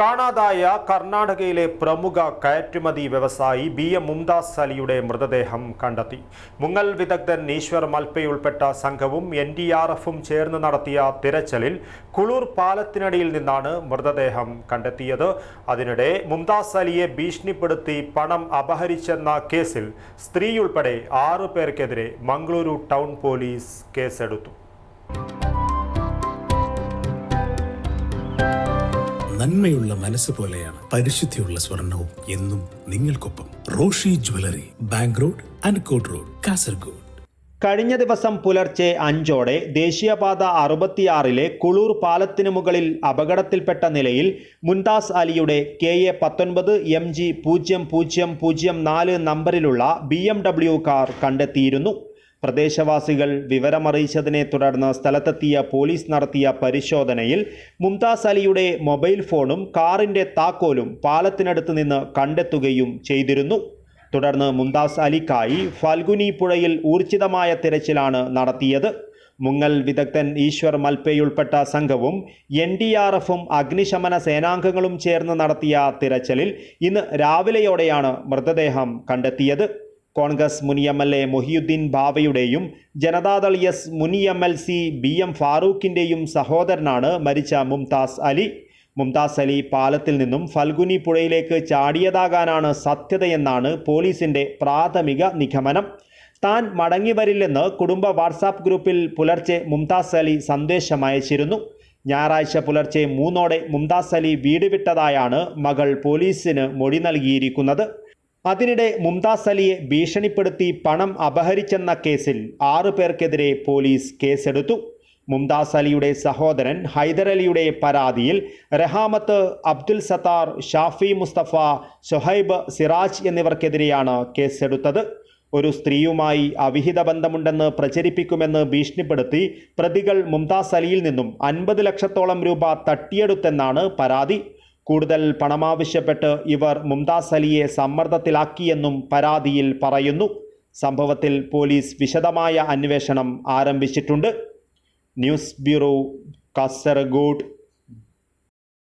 കാണാതായ കർണാടകയിലെ പ്രമുഖ കയറ്റുമതി വ്യവസായി ബി എം മുംതാസ് അലിയുടെ മൃതദേഹം കണ്ടെത്തി. മുങ്ങൽ വിദഗ്ധൻ ഈശ്വർ മൽപ്പയുൾപ്പെട്ട സംഘവും എൻ ഡി ആർ എഫും ചേർന്ന് നടത്തിയ തിരച്ചിലിൽ കുളൂർ പാലത്തിനടിയിൽ നിന്നാണ് മൃതദേഹം കണ്ടെത്തിയത്. അതിനിടെ മുംതാസ് അലിയെ ഭീഷണിപ്പെടുത്തി പണം അപഹരിച്ചെന്ന കേസിൽ സ്ത്രീയുൾപ്പെടെ ആറു പേർക്കെതിരെ മംഗളൂരു ടൗൺ പോലീസ് കേസെടുത്തു. നന്മയുള്ള മനസ്സ് പോലെയാണ് പരിശുദ്ധിയുള്ള സ്വർണവും എന്നും നിങ്ങൾക്കൊപ്പം. Roshi jewellery bank road Ankot road Kasaragod. കഴിഞ്ഞ ദിവസം പുലർച്ചെ അഞ്ചോടെ ദേശീയപാത അറുപത്തിയാറിലെ കുളൂർ പാലത്തിനു മുകളിൽ അപകടത്തിൽപ്പെട്ട നിലയിൽ മുൻതാസ് അലിയുടെ കെ എ പത്തൊൻപത് എം ജി പൂജ്യം പൂജ്യം പൂജ്യം നാല് നമ്പറിലുള്ള ബി എം ഡബ്ല്യു കാർ കണ്ടെത്തിയിരുന്നു. പ്രദേശവാസികൾ വിവരമറിയിച്ചതിനെ തുടർന്ന് സ്ഥലത്തെത്തിയ പോലീസ് നടത്തിയ പരിശോധനയിൽ മുംതാസ് അലിയുടെ മൊബൈൽ ഫോണും കാറിന്റെ താക്കോലും പാലത്തിനടുത്ത് നിന്ന് കണ്ടെത്തുകയും ചെയ്തിരുന്നു. തുടർന്ന് മുംതാസ് അലിക്കായി ഫാൽഗുനി പുഴയിൽ ഊർജിതമായ തിരച്ചിലാണ് നടത്തിയത്. മുങ്ങൽ വിദഗ്ധൻ ഈശ്വർ മൽപ്പയുൾപ്പെട്ട സംഘവും എൻ ഡി ആർ എഫും അഗ്നിശമന സേനാംഗങ്ങളും ചേർന്ന് നടത്തിയ തിരച്ചിലിൽ ഇന്ന് രാവിലെയോടെയാണ് മൃതദേഹം കണ്ടെത്തിയത്. കോൺഗ്രസ് മുൻ എം എൽ എ മൊഹിയുദ്ദീൻ ബാവയുടെയും ജനതാദൾ എസ് മുൻ M L C B M ഫാറൂഖിന്റെയും സഹോദരനാണ് മരിച്ച മുംതാസ് അലി. മുംതാസ് അലി പാലത്തിൽ നിന്നും ഫൽഗുനി പുഴയിലേക്ക് ചാടിയതാകാനാണ് സത്യതയെന്നാണ് പോലീസിന്റെ പ്രാഥമിക നിഗമനം. താൻ മടങ്ങി വരില്ലെന്ന് കുടുംബ വാട്സാപ്പ് ഗ്രൂപ്പിൽ പുലർച്ചെ മുംതാസ് അലി സന്ദേശം അയച്ചിരുന്നു. ഞായറാഴ്ച പുലർച്ചെ മൂന്നോടെ മുംതാസ് അലി വീട് വിട്ടതായാണ് മകൾ പോലീസിന് മൊഴി നൽകിയിരിക്കുന്നത്. അതിനിടെ മുംതാസ് അലിയെ ഭീഷണിപ്പെടുത്തി പണം അപഹരിച്ചെന്ന കേസിൽ ആറു പേർക്കെതിരെ പോലീസ് കേസെടുത്തു. മുംതാസ് അലിയുടെ സഹോദരൻ ഹൈദരലിയുടെ പരാതിയിൽ റഹാമത്ത് അബ്ദുൽ സത്താർ ഷാഫി മുസ്തഫ ഷൊഹൈബ് സിറാജ് എന്നിവർക്കെതിരെയാണ് കേസെടുത്തത്. ഒരു സ്ത്രീയുമായി അവിഹിത ബന്ധമുണ്ടെന്ന് പ്രചരിപ്പിക്കുമെന്ന് ഭീഷണിപ്പെടുത്തി പ്രതികൾ മുംതാസ് അലിയിൽ നിന്നും അൻപത് ലക്ഷത്തോളം രൂപ തട്ടിയെടുത്തെന്നാണ് പരാതി. കൂടുതൽ പണമാവശ്യപ്പെട്ട് ഇവർ മുംതാസ് അലിയെ സമ്മർദ്ദത്തിലാക്കിയെന്നും പരാതിയിൽ പറയുന്നു. സംഭവത്തിൽ പോലീസ് വിശദമായ അന്വേഷണം ആരംഭിച്ചിട്ടുണ്ട്. News bureau Kasaragod.